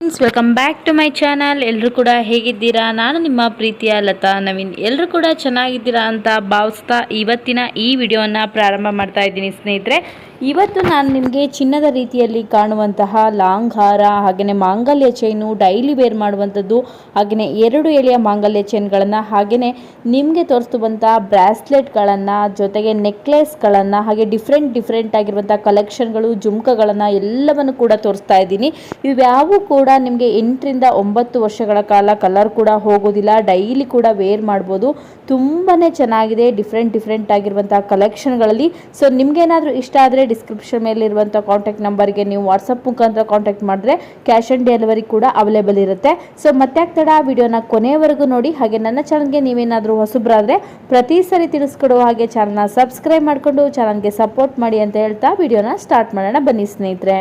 Friends welcome back to my channel ಎಲ್ಲರೂ ಕೂಡ ಹೇಗಿದ್ದೀರಾ? ನಾನು ನಿಮ್ಮ ಪ್ರೀತಿಯ ಲತಾ ನವೀನ್. ಎಲ್ಲರೂ ಕೂಡ ಚೆನ್ನಾಗಿದ್ದೀರಾ ಅಂತ ಭಾವಿಸ್ತಾ ಇವತ್ತಿನ ಈ ವಿಡಿಯೋನ ಪ್ರಾರಂಭ ಮಾಡ್ತಾ ಇದ್ದೀನಿ ಸ್ನೇಹಿತರೆ. ಇವತ್ತು ನಾನು ನಿಮಗೆ ಚಿನ್ನದ ರೀತಿಯಲ್ಲಿ ಕಾಣುವಂತಹ ಲಾಂಗ್ ಹಾರ ಹಾಗೆಯೇ ಮಾಂಗಲ್ಯ ಚೈನು ಡೈಲಿ ವೇರ್ ಮಾಡುವಂಥದ್ದು ಹಾಗೆಯೇ ಎರಡು ಎಳೆಯ ಮಾಂಗಲ್ಯ ಚೈನ್ಗಳನ್ನು ಹಾಗೆಯೇ ನಿಮಗೆ ತೋರಿಸ್ತುವಂಥ ಬ್ರಾಸ್ಲೆಟ್ಗಳನ್ನು, ಜೊತೆಗೆ ನೆಕ್ಲೆಸ್ಗಳನ್ನು, ಹಾಗೆ ಡಿಫ್ರೆಂಟ್ ಡಿಫ್ರೆಂಟ್ ಆಗಿರುವಂಥ ಕಲೆಕ್ಷನ್ಗಳು ಜುಮ್ಕಗಳನ್ನು ಎಲ್ಲವನ್ನು ಕೂಡ ತೋರಿಸ್ತಾ ಇದ್ದೀನಿ. ಇವ್ಯಾವೂ ಕೂಡ ನಿಮಗೆ ಎಂಟರಿಂದ ಒಂಬತ್ತು ವರ್ಷಗಳ ಕಾಲ ಕಲರ್ ಕೂಡ ಹೋಗೋದಿಲ್ಲ ಡೈಲಿ ಕೂಡ ವೇರ್ ಮಾಡ್ಬೋದು. ತುಂಬಾ ಚೆನ್ನಾಗಿದೆ ಡಿಫ್ರೆಂಟ್ ಡಿಫ್ರೆಂಟ್ ಆಗಿರುವಂಥ ಕಲೆಕ್ಷನ್ಗಳಲ್ಲಿ ಸೊ ನಿಮಗೇನಾದರೂ ಇಷ್ಟ ಆದರೆ ಡಿಸ್ಕ್ರಿಪ್ಷನ್ ಮೇಲೆ ಇರುವಂಥ ಕಾಂಟ್ಯಾಕ್ಟ್ ನಂಬರ್ಗೆ ನೀವು ವಾಟ್ಸಪ್ ಮುಖಾಂತರ ಕಾಂಟ್ಯಾಕ್ಟ್ ಮಾಡಿದ್ರೆ ಕ್ಯಾಶ್ ಆನ್ ಡೆಲಿವರಿ ಕೂಡ ಅವೈಲೇಬಲ್ ಇರುತ್ತೆ. ಸೊ ಮತ್ತೆ ತಡ ವಿಡಿಯೋನ ಕೊನೆಯವರೆಗೂ ನೋಡಿ. ಹಾಗೆ ನನ್ನ ಚಾನಲ್ಗೆ ನೀವೇನಾದರೂ ಹೊಸಬ್ರಾದರೆ, ಪ್ರತಿ ಸರಿ ತಿಳಿಸ್ಕೊಡುವ ಹಾಗೆ ಚಾನಲ್ನ ಸಬ್ಸ್ಕ್ರೈಬ್ ಮಾಡಿಕೊಂಡು ಚಾನಲ್ಗೆ ಸಪೋರ್ಟ್ ಮಾಡಿ ಅಂತ ಹೇಳ್ತಾ ವಿಡಿಯೋನ ಸ್ಟಾರ್ಟ್ ಮಾಡೋಣ. ಬನ್ನಿ ಸ್ನೇಹಿತರೆ.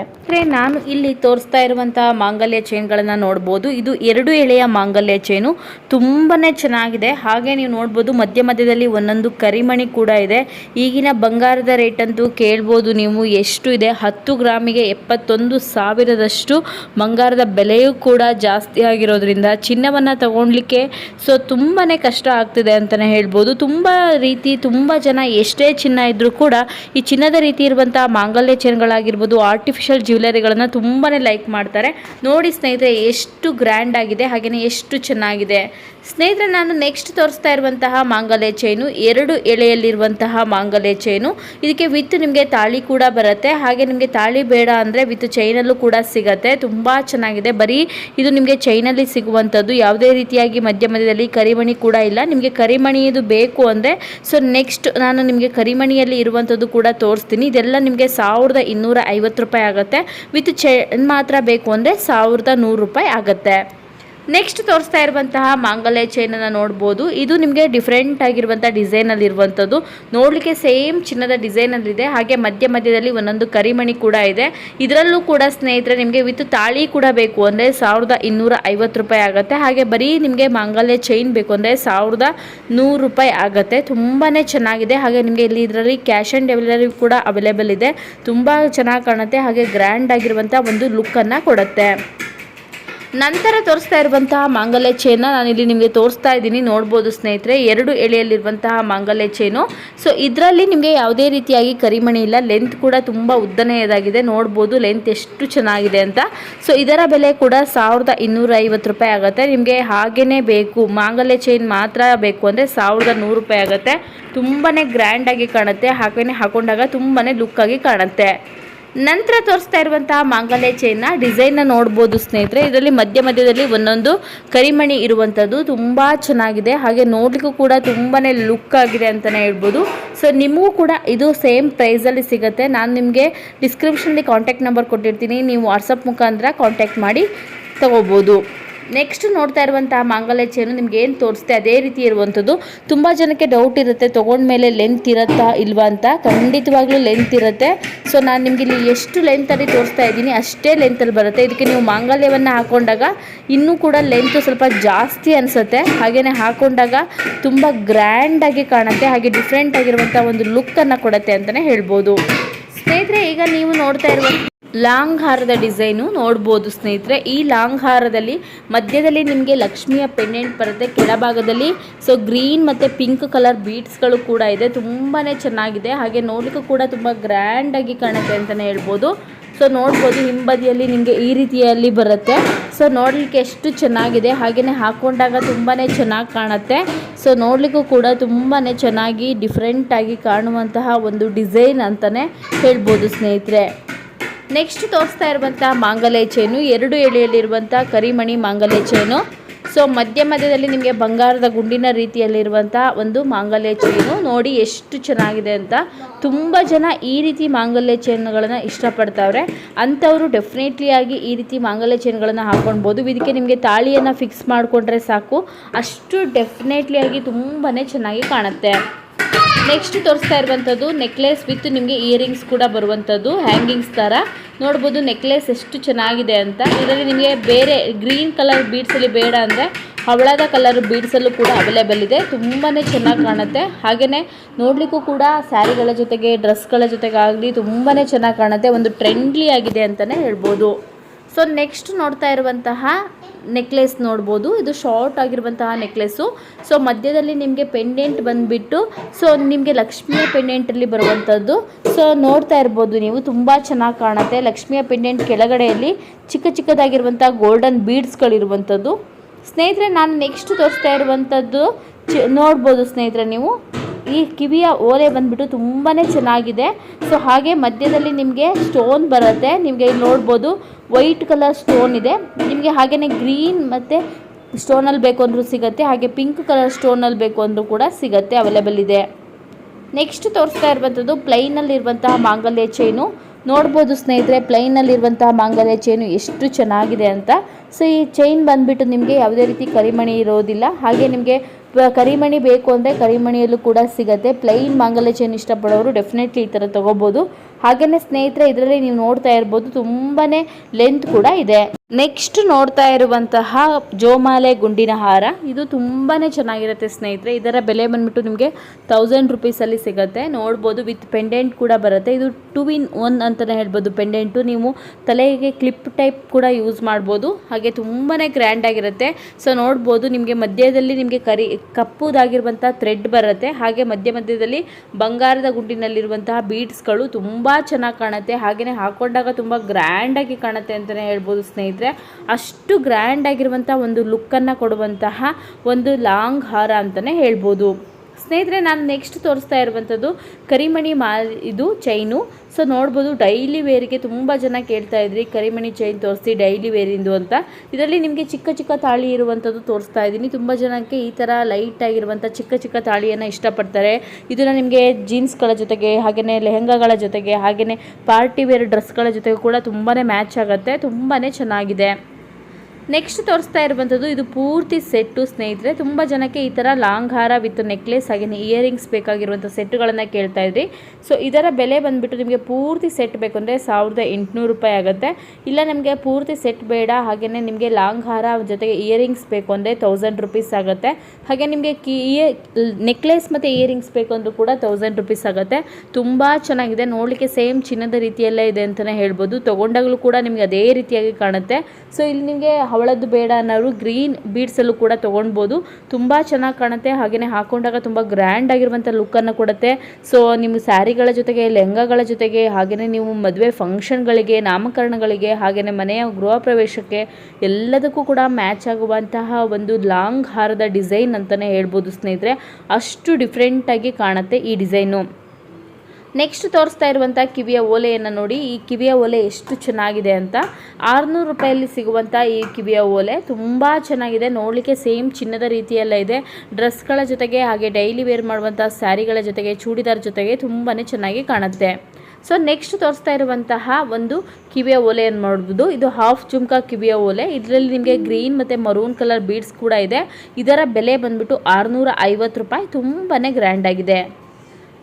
ನಾನು ಇಲ್ಲಿ ತೋರಿಸ್ತಾ ಇರುವಂತಹ ಮಾಂಗಲ್ಯ ಚೈನ್ಗಳನ್ನ ನೋಡ್ಬೋದು. ಇದು ಎರಡು ಎಳೆಯ ಮಾಂಗಲ್ಯ ಚೈನು ತುಂಬಾನೇ ಚೆನ್ನಾಗಿದೆ. ಹಾಗೆ ನೀವು ನೋಡ್ಬೋದು, ಮಧ್ಯ ಮಧ್ಯದಲ್ಲಿ ಒಂದೊಂದು ಕರಿಮಣಿ ಕೂಡ ಇದೆ. ಈಗಿನ ಬಂಗಾರದ ರೇಟ್ ಅಂತೂ ಕೇಳ್ಬೋದು ನೀವು ಎಷ್ಟು ಇದೆ? ಹತ್ತು ಗ್ರಾಮಿಗೆ ಎಪ್ಪತ್ತೊಂದು ಸಾವಿರದಷ್ಟು ಬಂಗಾರದ ಬೆಲೆಯೂ ಕೂಡ ಜಾಸ್ತಿ ಆಗಿರೋದ್ರಿಂದ ಚಿನ್ನವನ್ನು ತಗೊಳ್ಲಿಕ್ಕೆ ಸೊ ತುಂಬಾ ಕಷ್ಟ ಆಗ್ತಿದೆ ಅಂತಲೇ ಹೇಳ್ಬೋದು. ತುಂಬ ರೀತಿ ತುಂಬ ಜನ ಎಷ್ಟೇ ಚಿನ್ನ ಇದ್ದರೂ ಕೂಡ ಈ ಚಿನ್ನದ ರೀತಿ ಇರುವಂಥ ಮಾಂಗಲ್ಯ ಚೈನ್ಗಳಾಗಿರ್ಬೋದು ಆರ್ಟಿಫಿಷಿಯಲ್ ಜ್ಯುವೆಲರಿಗಳನ್ನು ತುಂಬಾ ಲೈಕ್ ಮಾಡ್ತಾರೆ. ನೋಡಿ ಸ್ನೇಹಿತರೆ, ಎಷ್ಟು ಗ್ರ್ಯಾಂಡ್ ಆಗಿದೆ ಹಾಗೆಯೇ ಎಷ್ಟು ಚೆನ್ನಾಗಿದೆ. ಸ್ನೇಹಿತರೆ, ನಾನು ನೆಕ್ಸ್ಟ್ ತೋರಿಸ್ತಾ ಇರುವಂತಹ ಮಾಂಗಲ್ಯ ಚೈನು ಎರಡು ಎಳೆಯಲ್ಲಿರುವಂತಹ ಮಾಂಗಲ್ಯ ಚೈನು ಇದಕ್ಕೆ ವಿತ್ ನಿಮಗೆ ತಾಳಿ ಕೂಡ ಬರುತ್ತೆ. ಹಾಗೆ ನಿಮಗೆ ತಾಳಿ ಬೇಡ ಅಂದರೆ ವಿತ್ ಚೈನಲ್ಲೂ ಕೂಡ ಸಿಗತ್ತೆ. ತುಂಬ ಚೆನ್ನಾಗಿದೆ. ಬರೀ ಇದು ನಿಮಗೆ ಚೈನಲ್ಲಿ ಸಿಗುವಂಥದ್ದು. ಯಾವುದೇ ರೀತಿಯಾಗಿ ಮಧ್ಯ ಮಧ್ಯದಲ್ಲಿ ಕರಿಮಣಿ ಕೂಡ ಇಲ್ಲ. ನಿಮಗೆ ಕರಿಮಣಿ ಇದು ಬೇಕು ಅಂದರೆ ಸೊ ನೆಕ್ಸ್ಟ್ ನಾನು ನಿಮಗೆ ಕರಿಮಣಿಯಲ್ಲಿ ಇರುವಂಥದ್ದು ಕೂಡ ತೋರಿಸ್ತೀನಿ. ಇದೆಲ್ಲ ನಿಮಗೆ ಸಾವಿರದ ಇನ್ನೂರ ಐವತ್ತು ರೂಪಾಯಿ ಆಗುತ್ತೆ. ವಿತ್ ಚೈನ್ ಮಾತ್ರ ಬೇಕು ಅಂದರೆ ಸಾವಿರದ ನೂರು ರೂಪಾಯಿ ಆಗುತ್ತೆ. ನೆಕ್ಸ್ಟ್ ತೋರಿಸ್ತಾ ಇರುವಂತಹ ಮಾಂಗಲ್ಯ ಚೈನನ್ನು ನೋಡ್ಬೋದು. ಇದು ನಿಮಗೆ ಡಿಫ್ರೆಂಟ್ ಆಗಿರುವಂಥ ಡಿಸೈನಲ್ಲಿ ಇರುವಂಥದ್ದು ನೋಡಲಿಕ್ಕೆ ಸೇಮ್ ಚಿನ್ನದ ಡಿಸೈನಲ್ಲಿದೆ ಹಾಗೆ ಮಧ್ಯ ಮಧ್ಯದಲ್ಲಿ ಒಂದೊಂದು ಕರಿಮಣಿ ಕೂಡ ಇದೆ. ಇದರಲ್ಲೂ ಕೂಡ ಸ್ನೇಹಿತರೆ, ನಿಮಗೆ ವಿತ್ ತಾಳಿ ಕೂಡ ಬೇಕು. ಅಂದರೆ ಸಾವಿರದ ಇನ್ನೂರ ಐವತ್ತು ರೂಪಾಯಿ ಆಗುತ್ತೆ. ಹಾಗೆ ಬರೀ ನಿಮಗೆ ಮಾಂಗಲ್ಯ ಚೈನ್ ಬೇಕು. ಅಂದರೆ ಸಾವಿರದ ನೂರು ರೂಪಾಯಿ ಆಗುತ್ತೆ. ತುಂಬಾ ಚೆನ್ನಾಗಿದೆ. ಹಾಗೆ ನಿಮಗೆ ಇಲ್ಲಿ ಇದರಲ್ಲಿ ಕ್ಯಾಶ್ ಆ್ಯಂಡ್ ಡೆಲಿವರಿ ಕೂಡ ಅವೈಲೇಬಲ್ ಇದೆ. ತುಂಬ ಚೆನ್ನಾಗಿ ಕಾಣುತ್ತೆ. ಹಾಗೆ ಗ್ರ್ಯಾಂಡ್ ಆಗಿರುವಂಥ ಒಂದು ಲುಕ್ಕನ್ನು ಕೊಡುತ್ತೆ. ನಂತರ ತೋರಿಸ್ತಾ ಇರುವಂತಹ ಮಾಂಗಲ್ಯ ಚೈನ ನಾನಿಲ್ಲಿ ನಿಮಗೆ ತೋರಿಸ್ತಾ ಇದ್ದೀನಿ. ನೋಡ್ಬೋದು ಸ್ನೇಹಿತರೆ, ಎರಡು ಎಳೆಯಲ್ಲಿರುವಂತಹ ಮಾಂಗಲ್ಯ ಚೈನು ಸೊ ಇದರಲ್ಲಿ ನಿಮಗೆ ಯಾವುದೇ ರೀತಿಯಾಗಿ ಕರಿಮಣಿ ಇಲ್ಲ. ಲೆಂತ್ ಕೂಡ ತುಂಬ ಉದ್ದನೆಯದಾಗಿದೆ. ನೋಡ್ಬೋದು ಲೆಂತ್ ಎಷ್ಟು ಚೆನ್ನಾಗಿದೆ ಅಂತ. ಸೊ ಇದರ ಬೆಲೆ ಕೂಡ ಸಾವಿರದ ಇನ್ನೂರ ರೂಪಾಯಿ ಆಗುತ್ತೆ. ನಿಮಗೆ ಹಾಗೇ ಬೇಕು, ಮಾಂಗಲ್ಯ ಚೈನ್ ಮಾತ್ರ ಬೇಕು ಅಂದರೆ ಸಾವಿರದ ನೂರು ರೂಪಾಯಿ ಆಗುತ್ತೆ. ತುಂಬಾ ಗ್ರ್ಯಾಂಡಾಗಿ ಕಾಣುತ್ತೆ. ಹಾಗೇ ಹಾಕೊಂಡಾಗ ತುಂಬಾ ಲುಕ್ಕಾಗಿ ಕಾಣುತ್ತೆ. ನಂತರ ತೋರಿಸ್ತಾ ಇರುವಂತಹ ಮಾಂಗಲ್ಯ ಚೈನ್ನ ಡಿಸೈನ್ನ ನೋಡ್ಬೋದು ಸ್ನೇಹಿತರೆ. ಇದರಲ್ಲಿ ಮಧ್ಯ ಮಧ್ಯದಲ್ಲಿ ಒಂದೊಂದು ಕರಿಮಣಿ ಇರುವಂಥದ್ದು ತುಂಬ ಚೆನ್ನಾಗಿದೆ. ಹಾಗೆ ನೋಡಲಿಕ್ಕೂ ಕೂಡ ತುಂಬಾ ಲುಕ್ ಆಗಿದೆ ಅಂತಲೇ ಹೇಳ್ಬೋದು. ಸೊ ನಿಮಗೂ ಕೂಡ ಇದು ಸೇಮ್ ಪ್ರೈಸಲ್ಲಿ ಸಿಗುತ್ತೆ. ನಾನು ನಿಮಗೆ ಡಿಸ್ಕ್ರಿಪ್ಷನಲ್ಲಿ ಕಾಂಟ್ಯಾಕ್ಟ್ ನಂಬರ್ ಕೊಟ್ಟಿರ್ತೀನಿ. ನೀವು ವಾಟ್ಸಪ್ ಮುಖಾಂತರ ಕಾಂಟ್ಯಾಕ್ಟ್ ಮಾಡಿ ತಗೋಬೋದು. ನೆಕ್ಸ್ಟ್ ನೋಡ್ತಾ ಇರುವಂಥ ಮಾಂಗಲ್ಯ ಚೈನು ನಿಮ್ಗೆ ಏನು ತೋರಿಸ್ತೆ? ಅದೇ ರೀತಿ ಇರುವಂಥದ್ದು. ತುಂಬ ಜನಕ್ಕೆ ಡೌಟ್ ಇರುತ್ತೆ, ತೊಗೊಂಡ್ಮೇಲೆ ಲೆಂತ್ ಇರುತ್ತಾ ಇಲ್ವಾ ಅಂತ. ಖಂಡಿತವಾಗ್ಲೂ ಲೆಂತ್ ಇರುತ್ತೆ. ಸೊ ನಾನು ನಿಮಗೆ ಇಲ್ಲಿ ಎಷ್ಟು ಲೆಂತಲ್ಲಿ ತೋರಿಸ್ತಾ ಇದ್ದೀನಿ, ಅಷ್ಟೇ ಲೆಂತಲ್ಲಿ ಬರುತ್ತೆ. ಇದಕ್ಕೆ ನೀವು ಮಾಂಗಲ್ಯವನ್ನು ಹಾಕೊಂಡಾಗ ಇನ್ನೂ ಕೂಡ ಲೆಂತ್ ಸ್ವಲ್ಪ ಜಾಸ್ತಿ ಅನಿಸುತ್ತೆ. ಹಾಗೆಯೇ ಹಾಕೊಂಡಾಗ ತುಂಬ ಗ್ರ್ಯಾಂಡಾಗಿ ಕಾಣುತ್ತೆ. ಹಾಗೆ ಡಿಫ್ರೆಂಟ್ ಆಗಿರುವಂಥ ಒಂದು ಲುಕ್ಕನ್ನು ಕೊಡುತ್ತೆ ಅಂತಲೇ ಹೇಳ್ಬೋದು. ಸ್ನೇಹಿತರೆ, ಈಗ ನೀವು ನೋಡ್ತಾ ಇರುವ ಲಾಂಗ್ ಹಾರದ ಡಿಸೈನು ನೋಡ್ಬೋದು ಸ್ನೇಹಿತರೆ. ಈ ಲಾಂಗ್ ಹಾರದಲ್ಲಿ ಮಧ್ಯದಲ್ಲಿ ನಿಮಗೆ ಲಕ್ಷ್ಮಿಯ ಪೆಂಡೆಂಟ್ ಬರುತ್ತೆ, ಕೆಳಭಾಗದಲ್ಲಿ. ಸೊ ಗ್ರೀನ್ ಮತ್ತು ಪಿಂಕ್ ಕಲರ್ ಬೀಡ್ಸ್ಗಳು ಕೂಡ ಇದೆ. ತುಂಬಾ ಚೆನ್ನಾಗಿದೆ. ಹಾಗೆ ನೋಡಲಿಕ್ಕೂ ಕೂಡ ತುಂಬ ಗ್ರ್ಯಾಂಡಾಗಿ ಕಾಣುತ್ತೆ ಅಂತಲೇ ಹೇಳ್ಬೋದು. ಸೊ ನೋಡ್ಬೋದು ಹಿಂಬದಿಯಲ್ಲಿ ನಿಮಗೆ ಈ ರೀತಿಯಲ್ಲಿ ಬರುತ್ತೆ. ಸೊ ನೋಡಲಿಕ್ಕೆ ಎಷ್ಟು ಚೆನ್ನಾಗಿದೆ ಹಾಗೆಯೇ ಹಾಕ್ಕೊಂಡಾಗ ತುಂಬಾ ಚೆನ್ನಾಗಿ ಕಾಣುತ್ತೆ. ಸೊ ನೋಡಲಿಕ್ಕೂ ಕೂಡ ತುಂಬಾ ಚೆನ್ನಾಗಿ ಡಿಫ್ರೆಂಟಾಗಿ ಕಾಣುವಂತಹ ಒಂದು ಡಿಸೈನ್ ಅಂತಲೇ ಹೇಳ್ಬೋದು ಸ್ನೇಹಿತರೆ. ನೆಕ್ಸ್ಟ್ ತೋರಿಸ್ತಾ ಇರುವಂಥ ಮಾಂಗಲ್ಯ ಚೈನು ಎರಡು ಎಳೆಯಲ್ಲಿರುವಂಥ ಕರಿಮಣಿ ಮಾಂಗಲ್ಯ ಚೈನು ಸೊ ಮಧ್ಯ ಮಧ್ಯದಲ್ಲಿ ನಿಮಗೆ ಬಂಗಾರದ ಗುಂಡಿನ ರೀತಿಯಲ್ಲಿರುವಂಥ ಒಂದು ಮಾಂಗಲ್ಯ ಚೈನು ನೋಡಿ ಎಷ್ಟು ಚೆನ್ನಾಗಿದೆ ಅಂತ. ತುಂಬ ಜನ ಈ ರೀತಿ ಮಾಂಗಲ್ಯ ಚೈನ್ಗಳನ್ನು ಇಷ್ಟಪಡ್ತಾವ್ರೆ. ಅಂಥವರು ಡೆಫಿನೆಟ್ಲಿ ಆಗಿ ಈ ರೀತಿ ಮಾಂಗಲ್ಯ ಚೈನ್ಗಳನ್ನು ಹಾಕ್ಕೊಳ್ಬೋದು ಇದಕ್ಕೆ ನಿಮಗೆ ತಾಳಿಯನ್ನು ಫಿಕ್ಸ್ ಮಾಡಿಕೊಂಡ್ರೆ ಸಾಕು. ಅಷ್ಟು ಡೆಫಿನೆಟ್ಲಿ ಆಗಿ ತುಂಬಾ ಚೆನ್ನಾಗಿ ಕಾಣುತ್ತೆ. ನೆಕ್ಸ್ಟ್ ತೋರಿಸ್ತಾ ಇರುವಂಥದ್ದು ನೆಕ್ಲೆಸ್ ವಿತ್ ನಿಮಗೆ ಇಯರಿಂಗ್ಸ್ ಕೂಡ ಬರುವಂಥದ್ದು ಹ್ಯಾಂಗಿಂಗ್ಸ್ ಥರ ನೋಡ್ಬೋದು ನೆಕ್ಲೆಸ್ ಎಷ್ಟು ಚೆನ್ನಾಗಿದೆ ಅಂತ. ಇದರಲ್ಲಿ ನಿಮಗೆ ಬೇರೆ ಗ್ರೀನ್ ಕಲರ್ ಬೀಡ್ಸಲ್ಲಿ ಬೇಡ ಅಂದರೆ ಹವಳದ ಕಲರ್ ಬೀಡ್ಸಲ್ಲೂ ಕೂಡ ಅವೈಲೇಬಲ್ ಇದೆ. ತುಂಬಾ ಚೆನ್ನಾಗಿ ಕಾಣುತ್ತೆ. ಹಾಗೆಯೇ ನೋಡಲಿಕ್ಕೂ ಕೂಡ ಸ್ಯಾರಿಗಳ ಜೊತೆಗೆ ಡ್ರೆಸ್ಗಳ ಜೊತೆಗಾಗಲಿ ತುಂಬಾ ಚೆನ್ನಾಗಿ ಕಾಣುತ್ತೆ. ಒಂದು ಟ್ರೆಂಡ್ಲಿ ಆಗಿದೆ ಅಂತಲೇ ಹೇಳ್ಬೋದು. ಸೊ ನೆಕ್ಸ್ಟ್ ನೋಡ್ತಾ ಇರುವಂತಹ ನೆಕ್ಲೆಸ್ ನೋಡ್ಬೋದು. ಇದು ಶಾರ್ಟ್ ಆಗಿರುವಂತಹ ನೆಕ್ಲೆಸ್ಸು ಸೊ ಮಧ್ಯದಲ್ಲಿ ನಿಮಗೆ ಪೆಂಡೆಂಟ್ ಬಂದುಬಿಟ್ಟು ಸೊ ನಿಮಗೆ ಲಕ್ಷ್ಮಿಯ ಪೆಂಡೆಂಟಲ್ಲಿ ಬರುವಂಥದ್ದು ಸೊ ನೋಡ್ತಾ ಇರ್ಬೋದು ನೀವು, ತುಂಬ ಚೆನ್ನಾಗಿ ಕಾಣುತ್ತೆ. ಲಕ್ಷ್ಮಿಯ ಪೆಂಡೆಂಟ್ ಕೆಳಗಡೆಯಲ್ಲಿ ಚಿಕ್ಕ ಚಿಕ್ಕದಾಗಿರುವಂಥ ಗೋಲ್ಡನ್ ಬೀಡ್ಸ್ಗಳಿರುವಂಥದ್ದು ಸ್ನೇಹಿತರೆ, ನಾನು ನೆಕ್ಸ್ಟ್ ತೋರಿಸ್ತಾ ಇರುವಂಥದ್ದು ಚಿ, ನೋಡ್ಬೋದು ಸ್ನೇಹಿತರೆ ನೀವು. ಈ ಕಿವಿಯ ಓಲೆ ಬಂದ್ಬಿಟ್ಟು ತುಂಬಾ ಚೆನ್ನಾಗಿದೆ. ಸೊ ಹಾಗೆ ಮಧ್ಯದಲ್ಲಿ ನಿಮಗೆ ಸ್ಟೋನ್ ಬರುತ್ತೆ. ನಿಮಗೆ ಇಲ್ಲಿ ನೋಡ್ಬೋದು ವೈಟ್ ಕಲರ್ ಸ್ಟೋನ್ ಇದೆ. ನಿಮಗೆ ಹಾಗೆಯೇ ಗ್ರೀನ್ ಮತ್ತು ಸ್ಟೋನಲ್ಲಿ ಬೇಕು ಅಂದರೂ ಸಿಗುತ್ತೆ. ಹಾಗೆ ಪಿಂಕ್ ಕಲರ್ ಸ್ಟೋನಲ್ಲಿ ಬೇಕು ಅಂದರೂ ಕೂಡ ಸಿಗುತ್ತೆ ಅವೈಲೇಬಲ್ ಇದೆ. ನೆಕ್ಸ್ಟ್ ತೋರಿಸ್ತಾ ಇರುವಂಥದ್ದು ಪ್ಲೈನಲ್ಲಿರುವಂತಹ ಮಾಂಗಲ್ಯ ಚೈನು ನೋಡ್ಬೋದು ಸ್ನೇಹಿತರೆ ಪ್ಲೈನಲ್ಲಿರುವಂತಹ ಮಾಂಗಲ್ಯ ಚೈನು ಎಷ್ಟು ಚೆನ್ನಾಗಿದೆ ಅಂತ. ಸೊ ಈ ಚೈನ್ ಬಂದುಬಿಟ್ಟು ನಿಮಗೆ ಯಾವುದೇ ರೀತಿ ಕರಿಮಣಿ ಇರೋದಿಲ್ಲ. ಹಾಗೆ ನಿಮಗೆ ಕರಿಮಣಿ ಬೇಕು ಅಂದರೆ ಕರಿಮಣಿಯಲ್ಲೂ ಕೂಡ ಸಿಗುತ್ತೆ. ಪ್ಲೈನ್ ಮಾಂಗಲ್ಯ ಚೈನ್ ಇಷ್ಟಪಡೋರು ಡೆಫಿನೆಟ್ಲಿ ಈ ಥರ ತೊಗೋಬೋದು. ಹಾಗೆಯೇ ಸ್ನೇಹಿತರೆ, ಇದರಲ್ಲಿ ನೀವು ನೋಡ್ತಾ ಇರ್ಬೋದು ತುಂಬಾ ಲೆಂತ್ ಕೂಡ ಇದೆ. ನೆಕ್ಸ್ಟ್ ನೋಡ್ತಾ ಇರುವಂತಹ ಜೋಮಾಲೆ ಗುಂಡಿನ ಹಾರ, ಇದು ತುಂಬಾ ಚೆನ್ನಾಗಿರುತ್ತೆ ಸ್ನೇಹಿತರೆ. ಇದರ ಬೆಲೆ ಬಂದ್ಬಿಟ್ಟು ನಿಮಗೆ ತೌಸಂಡ್ ರುಪೀಸಲ್ಲಿ ಸಿಗುತ್ತೆ. ನೋಡ್ಬೋದು ವಿತ್ ಪೆಂಡೆಂಟ್ ಕೂಡ ಬರುತ್ತೆ. ಇದು ಟೂ ಇನ್ ಒನ್ ಅಂತಲೇ ಹೇಳ್ಬೋದು ಪೆಂಡೆಂಟು ನೀವು ತಲೆಗೆ ಕ್ಲಿಪ್ ಟೈಪ್ ಕೂಡ ಯೂಸ್ ಮಾಡ್ಬೋದು. ಹಾಗೆ ತುಂಬಾ ಗ್ರ್ಯಾಂಡ್ ಆಗಿರುತ್ತೆ. ಸೊ ನೋಡ್ಬೋದು ನಿಮಗೆ ಮಧ್ಯದಲ್ಲಿ ನಿಮಗೆ ಕರಿ ಕಪ್ಪುದಾಗಿರುವಂಥ ಥ್ರೆಡ್ ಬರುತ್ತೆ. ಹಾಗೆ ಮಧ್ಯ ಮಧ್ಯದಲ್ಲಿ ಬಂಗಾರದ ಗುಂಡಿನಲ್ಲಿರುವಂತಹ ಬೀಡ್ಸ್ಗಳು ತುಂಬ ಚೆನ್ನಾಗಿ ಕಾಣುತ್ತೆ. ಹಾಗೆಯೇ ಹಾಕೊಂಡಾಗ ತುಂಬ ಗ್ರ್ಯಾಂಡಾಗಿ ಕಾಣುತ್ತೆ ಅಂತಲೇ ಹೇಳ್ಬೋದು ಸ್ನೇಹಿತರೆ. ಅಷ್ಟು ಗ್ರ್ಯಾಂಡ್ ಆಗಿರುವಂಥ ಒಂದು ಲುಕ್ಕನ್ನು ಕೊಡುವಂತಹ ಒಂದು ಲಾಂಗ್ ಹಾರ ಅಂತಲೇ ಹೇಳ್ಬೋದು. ಸ್ನೇಹಿತರೆ, ನಾನು ನೆಕ್ಸ್ಟ್ ತೋರಿಸ್ತಾ ಇರುವಂಥದ್ದು ಕರಿಮಣಿ ಮಾ ಇದು ಚೈನು ಸೊ ನೋಡ್ಬೋದು ಡೈಲಿ ವೇರಿಗೆ ತುಂಬ ಜನ ಕೇಳ್ತಾ ಇದ್ರಿ, ಕರಿಮಣಿ ಚೈನ್ ತೋರಿಸಿ ಡೈಲಿ ವೇರಿಂದು ಅಂತ. ಇದರಲ್ಲಿ ನಿಮಗೆ ಚಿಕ್ಕ ಚಿಕ್ಕ ತಾಳಿ ಇರುವಂಥದ್ದು ತೋರಿಸ್ತಾ ಇದ್ದೀನಿ. ತುಂಬ ಜನಕ್ಕೆ ಈ ಥರ ಲೈಟ್ ಆಗಿರುವಂಥ ಚಿಕ್ಕ ಚಿಕ್ಕ ತಾಳಿಯನ್ನು ಇಷ್ಟಪಡ್ತಾರೆ. ಇದನ್ನು ನಿಮಗೆ ಜೀನ್ಸ್ಗಳ ಜೊತೆಗೆ ಹಾಗೆಯೇ ಲೆಹಂಗಾಗಳ ಜೊತೆಗೆ ಹಾಗೆಯೇ ಪಾರ್ಟಿ ವೇರ್ ಡ್ರೆಸ್ಗಳ ಜೊತೆಗೆ ಕೂಡ ತುಂಬಾ ಮ್ಯಾಚ್ ಆಗುತ್ತೆ. ತುಂಬಾ ಚೆನ್ನಾಗಿದೆ. ನೆಕ್ಸ್ಟ್ ತೋರಿಸ್ತಾ ಇರುವಂಥದ್ದು, ಇದು ಪೂರ್ತಿ ಸೆಟ್ಟು ಸ್ನೇಹಿತರೆ. ತುಂಬ ಜನಕ್ಕೆ ಈ ಥರ ಲಾಂಗ್ ಹಾರ ವಿತ್ ನೆಕ್ಲೆಸ್ ಹಾಗೆಯೇ ಇಯರಿಂಗ್ಸ್ ಬೇಕಾಗಿರುವಂಥ ಸೆಟ್ಟುಗಳನ್ನು ಕೇಳ್ತಾ ಇದ್ರಿ. ಸೊ, ಇದರ ಬೆಲೆ ಬಂದುಬಿಟ್ಟು ನಿಮಗೆ ಪೂರ್ತಿ ಸೆಟ್ ಬೇಕು ಅಂದರೆ ಸಾವಿರದ ಎಂಟುನೂರು ರೂಪಾಯಿ ಆಗುತ್ತೆ. ಇಲ್ಲ ನಿಮಗೆ ಪೂರ್ತಿ ಸೆಟ್ ಬೇಡ ಹಾಗೆಯೇ ನಿಮಗೆ ಲಾಂಗ್ ಹಾರ ಜೊತೆಗೆ ಇಯರಿಂಗ್ಸ್ ಬೇಕು ಅಂದರೆ ತೌಸಂಡ್ ರುಪೀಸ್ ಆಗುತ್ತೆ. ಹಾಗೆ ನಿಮಗೆ ಕಿ ನೆಕ್ಲೆಸ್ ಮತ್ತು ಇಯರಿಂಗ್ಸ್ ಬೇಕು ಅಂದರೂ ಕೂಡ ತೌಸಂಡ್ ರುಪೀಸ್ ಆಗುತ್ತೆ. ತುಂಬ ಚೆನ್ನಾಗಿದೆ. ನೋಡಲಿಕ್ಕೆ ಸೇಮ್ ಚಿನ್ನದ ರೀತಿಯಲ್ಲೇ ಇದೆ ಅಂತಲೇ ಹೇಳ್ಬೋದು. ತೊಗೊಂಡಾಗಲೂ ಕೂಡ ನಿಮಗೆ ಅದೇ ರೀತಿಯಾಗಿ ಕಾಣುತ್ತೆ. ಸೊ, ಇಲ್ಲಿ ನಿಮಗೆ ಹವಳದ್ದು ಬೇಡ ಅನ್ನೋರು ಗ್ರೀನ್ ಬೀಡ್ಸಲ್ಲೂ ಕೂಡ ತೊಗೊಳ್ಬೋದು. ತುಂಬ ಚೆನ್ನಾಗಿ ಕಾಣುತ್ತೆ. ಹಾಗೆಯೇ ಹಾಕೊಂಡಾಗ ತುಂಬ ಗ್ರ್ಯಾಂಡ್ ಆಗಿರುವಂಥ ಲುಕ್ಕನ್ನು ಕೊಡುತ್ತೆ. ಸೊ ನಿಮ್ಮ ಸ್ಯಾರಿಗಳ ಜೊತೆಗೆ, ಲೆಹಂಗಾಗಳ ಜೊತೆಗೆ ಹಾಗೆಯೇ ನೀವು ಮದುವೆ ಫಂಕ್ಷನ್ಗಳಿಗೆ ನಾಮಕರಣಗಳಿಗೆ ಹಾಗೆಯೇ ಮನೆಯ ಗೃಹ ಪ್ರವೇಶಕ್ಕೆ ಎಲ್ಲದಕ್ಕೂ ಕೂಡ ಮ್ಯಾಚ್ ಆಗುವಂತಹ ಒಂದು ಲಾಂಗ್ ಹಾರದ ಡಿಸೈನ್ ಅಂತಲೇ ಹೇಳ್ಬೋದು ಸ್ನೇಹಿತರೆ. ಅಷ್ಟು ಡಿಫ್ರೆಂಟಾಗಿ ಕಾಣುತ್ತೆ ಈ ಡಿಸೈನು ನೆಕ್ಸ್ಟ್ ತೋರಿಸ್ತಾ ಇರುವಂಥ ಕಿವಿಯ ಓಲೆಯನ್ನು ನೋಡಿ. ಈ ಕಿವಿಯ ಓಲೆ ಎಷ್ಟು ಚೆನ್ನಾಗಿದೆ ಅಂತ. ಆರುನೂರು ರೂಪಾಯಲ್ಲಿ ಸಿಗುವಂಥ ಈ ಕಿವಿಯ ಓಲೆ ತುಂಬ ಚೆನ್ನಾಗಿದೆ. ನೋಡಲಿಕ್ಕೆ ಸೇಮ್ ಚಿನ್ನದ ರೀತಿಯೆಲ್ಲ ಇದೆ. ಡ್ರೆಸ್ಗಳ ಜೊತೆಗೆ ಹಾಗೆ ಡೈಲಿ ವೇರ್ ಮಾಡುವಂಥ ಸ್ಯಾರಿಗಳ ಜೊತೆಗೆ, ಚೂಡಿದಾರ್ ಜೊತೆಗೆ ತುಂಬಾ ಚೆನ್ನಾಗಿ ಕಾಣುತ್ತೆ. ಸೊ ನೆಕ್ಸ್ಟ್ ತೋರಿಸ್ತಾ ಇರುವಂತಹ ಒಂದು ಕಿವಿಯ ಓಲೆಯನ್ನು ನೋಡ್ಬೋದು. ಇದು ಹಾಫ್ ಜುಮ್ಕಾ ಕಿವಿಯ ಓಲೆ. ಇದರಲ್ಲಿ ನಿಮಗೆ ಗ್ರೀನ್ ಮತ್ತು ಮರೂನ್ ಕಲರ್ ಬೀಡ್ಸ್ ಕೂಡ ಇದೆ. ಇದರ ಬೆಲೆ ಬಂದ್ಬಿಟ್ಟು ಆರುನೂರ ಐವತ್ತು ರೂಪಾಯಿ. ತುಂಬಾ ಗ್ರ್ಯಾಂಡ್ ಆಗಿದೆ.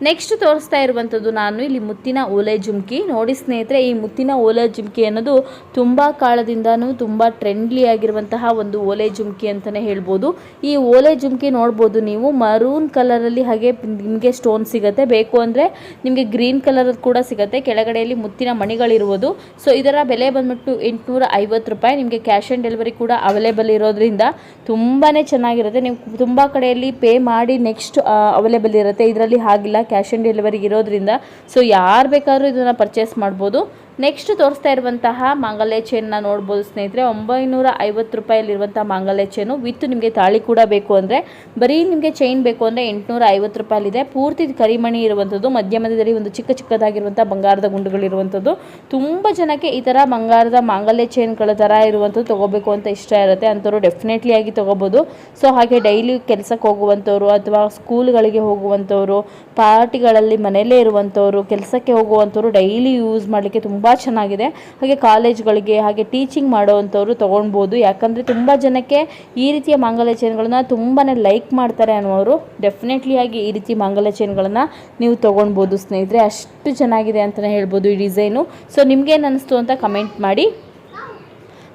ನೆಕ್ಸ್ಟ್ ತೋರಿಸ್ತಾ ಇರುವಂಥದ್ದು ನಾನು ಇಲ್ಲಿ ಮುತ್ತಿನ ಓಲೆ ಜುಮ್ಕಿ. ನೋಡಿ ಸ್ನೇಹಿತರೆ, ಈ ಮುತ್ತಿನ ಓಲೆ ಜುಮ್ಕಿ ಅನ್ನೋದು ತುಂಬ ಕಾಲದಿಂದನೂ ತುಂಬ ಟ್ರೆಂಡ್ಲಿ ಆಗಿರುವಂತಹ ಒಂದು ಓಲೆ ಜುಮ್ಕಿ ಅಂತಲೇ ಹೇಳ್ಬೋದು. ಈ ಓಲೆ ಜುಮ್ಕಿ ನೋಡ್ಬೋದು ನೀವು ಮರೂನ್ ಕಲರಲ್ಲಿ ಹಾಗೆ ನಿಮಗೆ ಸ್ಟೋನ್ ಸಿಗುತ್ತೆ. ಬೇಕು ಅಂದರೆ ನಿಮಗೆ ಗ್ರೀನ್ ಕಲರ್ ಕೂಡ ಸಿಗುತ್ತೆ. ಕೆಳಗಡೆಯಲ್ಲಿ ಮುತ್ತಿನ ಮಣಿಗಳಿರುವುದು. ಸೊ ಇದರ ಬೆಲೆ ಬಂದ್ಬಿಟ್ಟು ಎಂಟುನೂರ ಐವತ್ತು ರೂಪಾಯಿ. ನಿಮಗೆ ಕ್ಯಾಶ್ ಆನ್ ಡೆಲಿವರಿ ಕೂಡ ಅವೈಲೇಬಲ್ ಇರೋದ್ರಿಂದ ತುಂಬಾ ಚೆನ್ನಾಗಿರುತ್ತೆ. ನೀವು ತುಂಬ ಕಡೆಯಲ್ಲಿ ಪೇ ಮಾಡಿ ನೆಕ್ಸ್ಟ್ ಅವೈಲೇಬಲ್ ಇರುತ್ತೆ. ಇದರಲ್ಲಿ ಹಾಗಿಲ್ಲ. ಕ್ಯಾಶ್ ಆನ್ ಡೆಲಿವರಿ ಇರೋದ್ರಿಂದ ಸೊ ಯಾರು ಬೇಕಾದ್ರೂ ಇದನ್ನು ಪರ್ಚೇಸ್ ಮಾಡ್ಬೋದು. ನೆಕ್ಸ್ಟ್ ತೋರಿಸ್ತಾ ಇರುವಂತಹ ಮಾಂಗಲ್ಯ ಚೇನ್ನ ನೋಡ್ಬೋದು ಸ್ನೇಹಿತರೆ ಒಂಬೈನೂರ ಐವತ್ತು ರೂಪಾಯಲ್ಲಿರುವಂಥ ಮಾಂಗಲ್ಯ ಚೇನು ವಿತ್ ನಿಮಗೆ ತಾಳಿ ಕೂಡ ಬೇಕು ಅಂದರೆ, ಬರೀ ನಿಮಗೆ ಚೈನ್ ಬೇಕು ಅಂದರೆ ಎಂಟುನೂರ ಐವತ್ತು ರೂಪಾಯಲ್ಲಿದೆ. ಪೂರ್ತಿ ಕರಿಮಣಿ ಇರುವಂಥದ್ದು ಮಧ್ಯ ಮಧ್ಯದಲ್ಲಿ ಒಂದು ಚಿಕ್ಕ ಚಿಕ್ಕದಾಗಿರುವಂಥ ಬಂಗಾರದ ಗುಂಡುಗಳಿರುವಂಥದ್ದು ತುಂಬ ಜನಕ್ಕೆ ಈ ಥರ ಬಂಗಾರದ ಮಾಂಗಲ್ಯ ಚೈನ್ಗಳ ಥರ ಇರುವಂಥದ್ದು ತೊಗೋಬೇಕು ಅಂತ ಇಷ್ಟ ಇರುತ್ತೆ. ಅಂಥವ್ರು ಡೆಫಿನೆಟ್ಲಿ ಆಗಿ ತೊಗೋಬೋದು. ಸೊ ಹಾಗೆ ಡೈಲಿ ಕೆಲಸಕ್ಕೆ ಹೋಗುವಂಥವ್ರು ಅಥವಾ ಸ್ಕೂಲ್ಗಳಿಗೆ ಹೋಗುವಂಥವ್ರು ಪಾರ್ಟಿಗಳಲ್ಲಿ ಮನೆಯಲ್ಲೇ ಇರುವಂಥವ್ರು, ಕೆಲಸಕ್ಕೆ ಹೋಗುವಂಥವ್ರು ಡೈಲಿ ಯೂಸ್ ಮಾಡಲಿಕ್ಕೆ ತುಂಬ ಚೆನ್ನಾಗಿದೆ. ಹಾಗೆ ಕಾಲೇಜ್ಗಳಿಗೆ ಹಾಗೆ ಟೀಚಿಂಗ್ ಮಾಡೋವಂಥವ್ರು ತೊಗೊಳ್ಬೋದು. ಯಾಕಂದರೆ ತುಂಬ ಜನಕ್ಕೆ ಈ ರೀತಿಯ ಮಾಂಗಲ್ಯ ಚೈನ್ಗಳನ್ನ ತುಂಬಾ ಲೈಕ್ ಮಾಡ್ತಾರೆ ಅನ್ನೋರು ಡೆಫಿನೆಟ್ಲಿ ಆಗಿ ಈ ರೀತಿ ಮಾಂಗಲ್ಯ ಚೈನ್ಗಳನ್ನು ನೀವು ತೊಗೊಳ್ಬೋದು ಸ್ನೇಹಿತರೆ. ಅಷ್ಟು ಚೆನ್ನಾಗಿದೆ ಅಂತಲೇ ಹೇಳ್ಬೋದು ಈ ಡಿಸೈನು ಸೊ ನಿಮಗೇನು ಅನ್ನಿಸ್ತು ಅಂತ ಕಮೆಂಟ್ ಮಾಡಿ.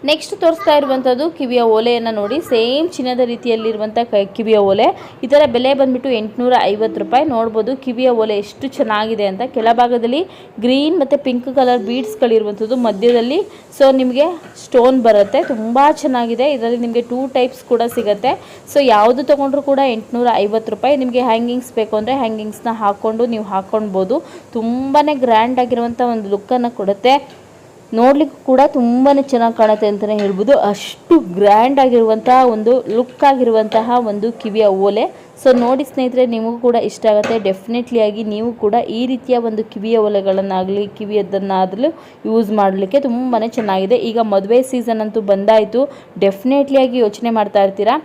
ನೆಕ್ಸ್ಟ್ ತೋರಿಸ್ತಾ ಇರುವಂಥದ್ದು ಕಿವಿಯ ಓಲೆಯನ್ನು ನೋಡಿ. ಸೇಮ್ ಚಿನ್ನದ ರೀತಿಯಲ್ಲಿರುವಂಥ ಕ ಕಿವಿಯ ಓಲೆ. ಇದರ ಬೆಲೆ ಬಂದ್ಬಿಟ್ಟು ಎಂಟುನೂರ ಐವತ್ತು ರೂಪಾಯಿ. ನೋಡ್ಬೋದು ಕಿವಿಯ ಓಲೆ ಎಷ್ಟು ಚೆನ್ನಾಗಿದೆ ಅಂತ. ಕೆಳಭಾಗದಲ್ಲಿ ಗ್ರೀನ್ ಮತ್ತು ಪಿಂಕ್ ಕಲರ್ ಬೀಡ್ಸ್ಗಳಿರುವಂಥದ್ದು ಮಧ್ಯದಲ್ಲಿ. ಸೊ ನಿಮಗೆ ಸ್ಟೋನ್ ಬರುತ್ತೆ. ತುಂಬ ಚೆನ್ನಾಗಿದೆ. ಇದರಲ್ಲಿ ನಿಮಗೆ ಟೂ ಟೈಪ್ಸ್ ಕೂಡ ಸಿಗುತ್ತೆ. ಸೊ ಯಾವುದು ತೊಗೊಂಡ್ರು ಕೂಡ ಎಂಟುನೂರ ಐವತ್ತು ರೂಪಾಯಿ. ನಿಮಗೆ ಹ್ಯಾಂಗಿಂಗ್ಸ್ ಬೇಕು ಅಂದರೆ ಹ್ಯಾಂಗಿಂಗ್ಸ್ನ ಹಾಕ್ಕೊಂಡು ನೀವು ಹಾಕ್ಕೊಳ್ಬೋದು ತುಂಬಾ ಗ್ರ್ಯಾಂಡ್ ಆಗಿರುವಂಥ ಒಂದು ಲುಕ್ಕನ್ನು ಕೊಡುತ್ತೆ. ನೋಡ್ಲಿಕ್ಕೂ ಕೂಡ ತುಂಬಾ ಚೆನ್ನಾಗಿ ಕಾಣುತ್ತೆ ಅಂತಲೇ ಹೇಳ್ಬೋದು. ಅಷ್ಟು ಗ್ರ್ಯಾಂಡ್ ಆಗಿರುವಂತಹ ಒಂದು ಲುಕ್ ಆಗಿರುವಂತಹ ಒಂದು ಕಿವಿಯ ಓಲೆ. ಸೊ ನೋಡಿ ಸ್ನೇಹಿತರೆ, ನಿಮಗೂ ಕೂಡ ಇಷ್ಟ ಆಗುತ್ತೆ. ಡೆಫಿನೆಟ್ಲಿ ಆಗಿ ನೀವು ಕೂಡ ಈ ರೀತಿಯ ಒಂದು ಕಿವಿಯ ಒಲೆಗಳನ್ನಾಗಲಿ ಕಿವಿಯದನ್ನಾಗಲೂ ಯೂಸ್ ಮಾಡಲಿಕ್ಕೆ ತುಂಬಾ ಚೆನ್ನಾಗಿದೆ. ಈಗ ಮದುವೆ ಸೀಸನ್ ಅಂತೂ ಬಂದಾಯಿತು. ಡೆಫಿನೆಟ್ಲಿ ಆಗಿ ಯೋಚನೆ ಮಾಡ್ತಾ ಇರ್ತೀರಾ?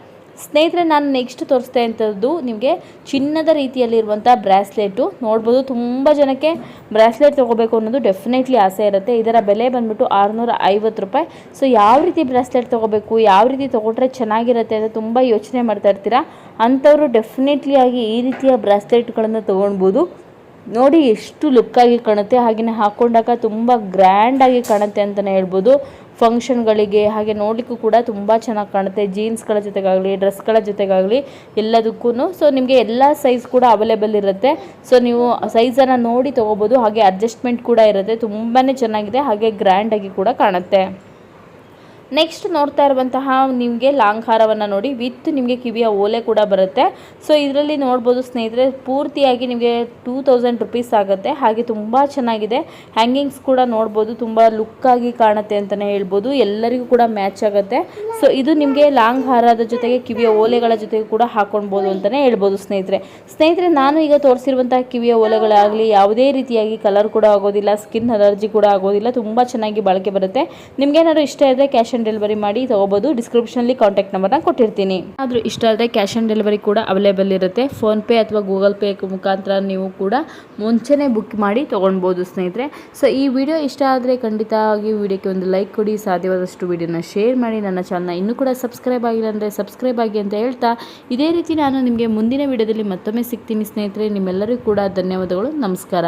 ಸ್ನೇಹಿತರೆ, ನಾನು ನೆಕ್ಸ್ಟ್ ತೋರಿಸ್ತಾ ಇಂಥದ್ದು ನಿಮಗೆ ಚಿನ್ನದ ರೀತಿಯಲ್ಲಿರುವಂಥ ಬ್ರಾಸ್ಲೆಟು. ನೋಡ್ಬೋದು ತುಂಬ ಜನಕ್ಕೆ ಬ್ರಾಸ್ಲೆಟ್ ತೊಗೋಬೇಕು ಅನ್ನೋದು ಡೆಫಿನೆಟ್ಲಿ ಆಸೆ ಇರುತ್ತೆ. ಇದರ ಬೆಲೆ ಬಂದ್ಬಿಟ್ಟು ಆರುನೂರ ಐವತ್ತು ರೂಪಾಯಿ. ಸೊ ಯಾವ ರೀತಿ ಬ್ರಾಸ್ಲೆಟ್ ತೊಗೋಬೇಕು, ಯಾವ ರೀತಿ ತೊಗೊಂಡ್ರೆ ಚೆನ್ನಾಗಿರುತ್ತೆ ಅಂತ ತುಂಬ ಯೋಚನೆ ಮಾಡ್ತಾ ಇರ್ತೀರಾ? ಅಂಥವರು ಡೆಫಿನೆಟ್ಲಿ ಆಗಿ ಈ ರೀತಿಯ ಬ್ರಾಸ್ಲೆಟ್ಗಳನ್ನು ತೊಗೊಳ್ಬೋದು. ನೋಡಿ ಎಷ್ಟು ಲುಕ್ಕಾಗಿ ಕಾಣುತ್ತೆ. ಹಾಗೆಯೇ ಹಾಕ್ಕೊಂಡಾಗ ತುಂಬ ಗ್ರ್ಯಾಂಡಾಗಿ ಕಾಣುತ್ತೆ ಅಂತಲೇ ಹೇಳ್ಬೋದು. ಫಂಕ್ಷನ್ಗಳಿಗೆ ಹಾಗೆ ನೋಡಲಿಕ್ಕೂ ಕೂಡ ತುಂಬ ಚೆನ್ನಾಗಿ ಕಾಣುತ್ತೆ. ಜೀನ್ಸ್ಗಳ ಜೊತೆಗಾಗಲಿ ಡ್ರೆಸ್ಗಳ ಜೊತೆಗಾಗಲಿ ಎಲ್ಲದಕ್ಕೂ ಸೊ ನಿಮಗೆ ಎಲ್ಲ ಸೈಜ್ ಕೂಡ ಅವೈಲೇಬಲ್ ಇರುತ್ತೆ. ಸೊ ನೀವು ಸೈಜನ್ನು ನೋಡಿ ತೊಗೋಬೋದು. ಹಾಗೆ ಅಡ್ಜಸ್ಟ್ಮೆಂಟ್ ಕೂಡ ಇರುತ್ತೆ. ತುಂಬಾ ಚೆನ್ನಾಗಿದೆ. ಹಾಗೆ ಗ್ರ್ಯಾಂಡಾಗಿ ಕೂಡ ಕಾಣುತ್ತೆ. ನೆಕ್ಸ್ಟ್ ನೋಡ್ತಾ ಇರುವಂತಹ ನಿಮಗೆ ಲಾಂಗ್ ಹಾರವನ್ನು ನೋಡಿ. ವಿತ್ ನಿಮಗೆ ಕಿವಿಯ ಓಲೆ ಕೂಡ ಬರುತ್ತೆ. ಸೊ ಇದರಲ್ಲಿ ನೋಡ್ಬೋದು ಸ್ನೇಹಿತರೆ, ಪೂರ್ತಿಯಾಗಿ ನಿಮಗೆ ಟೂ ತೌಸಂಡ್ ರುಪೀಸ್ ಆಗುತ್ತೆ. ಹಾಗೆ ತುಂಬ ಚೆನ್ನಾಗಿದೆ. ಹ್ಯಾಂಗಿಂಗ್ಸ್ ಕೂಡ ನೋಡ್ಬೋದು. ತುಂಬ ಲುಕ್ಕಾಗಿ ಕಾಣುತ್ತೆ ಅಂತಲೇ ಹೇಳ್ಬೋದು. ಎಲ್ಲರಿಗೂ ಕೂಡ ಮ್ಯಾಚ್ ಆಗುತ್ತೆ. ಸೊ ಇದು ನಿಮಗೆ ಲಾಂಗ್ ಹಾರದ ಜೊತೆಗೆ ಕಿವಿಯ ಓಲೆಗಳ ಜೊತೆಗೆ ಕೂಡ ಹಾಕೊಳ್ಬೋದು ಅಂತಲೇ ಹೇಳ್ಬೋದು ಸ್ನೇಹಿತರೆ. ಸ್ನೇಹಿತರೆ, ನಾನು ಈಗ ತೋರಿಸಿರುವಂತಹ ಕಿವಿಯ ಓಲೆಗಳಾಗಲಿ, ಯಾವುದೇ ರೀತಿಯಾಗಿ ಕಲರ್ ಕೂಡ ಆಗೋದಿಲ್ಲ ಸ್ಕಿನ್ ಅಲರ್ಜಿ ಕೂಡ ಆಗೋದಿಲ್ಲ, ತುಂಬ ಚೆನ್ನಾಗಿ ಬಾಳಿಕೆ ಬರುತ್ತೆ. ನಿಮಗೇನಾದ್ರು ಇಷ್ಟ ಇದ್ದರೆ ಕ್ಯಾಶ್ ಆನ್ ಡೆಲಿವರಿ ಮಾಡಿ ತೊಗೋಬೋದು. ಡಿಸ್ಕ್ರಿಪ್ಷನಲ್ಲಿ ಕಾಂಟ್ಯಾಕ್ಟ್ ನಂಬರ್ನ ಕೊಟ್ಟಿರ್ತೀನಿ. ಆದರೂ ಇಷ್ಟ ಆದರೆ ಕ್ಯಾಶ್ ಆನ್ ಡೆಲಿವರಿ ಕೂಡ ಅವೈಲೇಬಲ್ ಇರುತ್ತೆ. ಫೋನ್ಪೇ ಅಥವಾ ಗೂಗಲ್ ಪೇ ಮುಖಾಂತರ ನೀವು ಕೂಡ ಮುಂಚೆನೇ ಬುಕ್ ಮಾಡಿ ತೊಗೊಳ್ಬೋದು ಸ್ನೇಹಿತರೆ. ಸೊ ಈ ವಿಡಿಯೋ ಇಷ್ಟ ಆದರೆ ಖಂಡಿತವಾಗಿ ವಿಡಿಯೋಕ್ಕೆ ಒಂದು ಲೈಕ್ ಕೊಡಿ. ಸಾಧ್ಯವಾದಷ್ಟು ವಿಡಿಯೋನ ಶೇರ್ ಮಾಡಿ. ನನ್ನ ಚಾನಲ್ನ ಇನ್ನೂ ಕೂಡ ಸಬ್ಸ್ಕ್ರೈಬ್ ಆಗಿಲ್ಲ ಅಂದರೆ ಸಬ್ಸ್ಕ್ರೈಬ್ ಆಗಿ ಅಂತ ಹೇಳ್ತಾ ಇದೇ ರೀತಿ ನಾನು ನಿಮಗೆ ಮುಂದಿನ ವಿಡಿಯೋದಲ್ಲಿ ಮತ್ತೊಮ್ಮೆ ಸಿಗ್ತೀನಿ ಸ್ನೇಹಿತರೆ. ನಿಮ್ಮೆಲ್ಲರಿಗೂ ಕೂಡ ಧನ್ಯವಾದಗಳು. ನಮಸ್ಕಾರ.